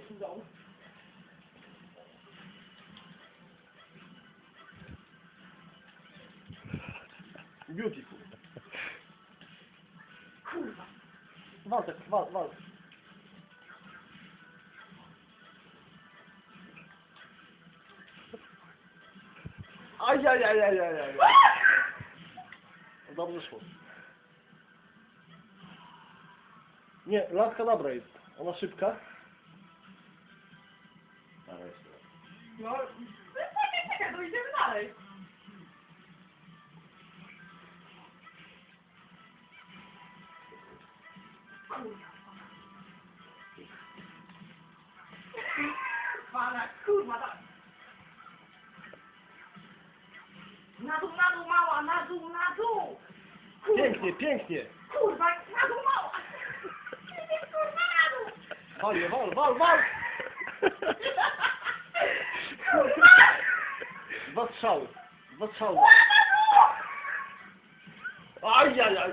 decyzą. Beautiful. Kurwa. Waltek, wal, wal. Ajajajajajaj. Dobrze szło. Nie, latka dobra jest. Ona szybka. Raz. No, czekaj, czekaj, to idziemy dalej. Pana, kurwa, tak. Na dół, na dół, mała, na dół, na dół. Kurwa. Pięknie, pięknie. Kurwa, na dół, mała. Kurwa, na dół. Wal, wal, wal, wal. Was schau? Was schau? Ai, ai, ai.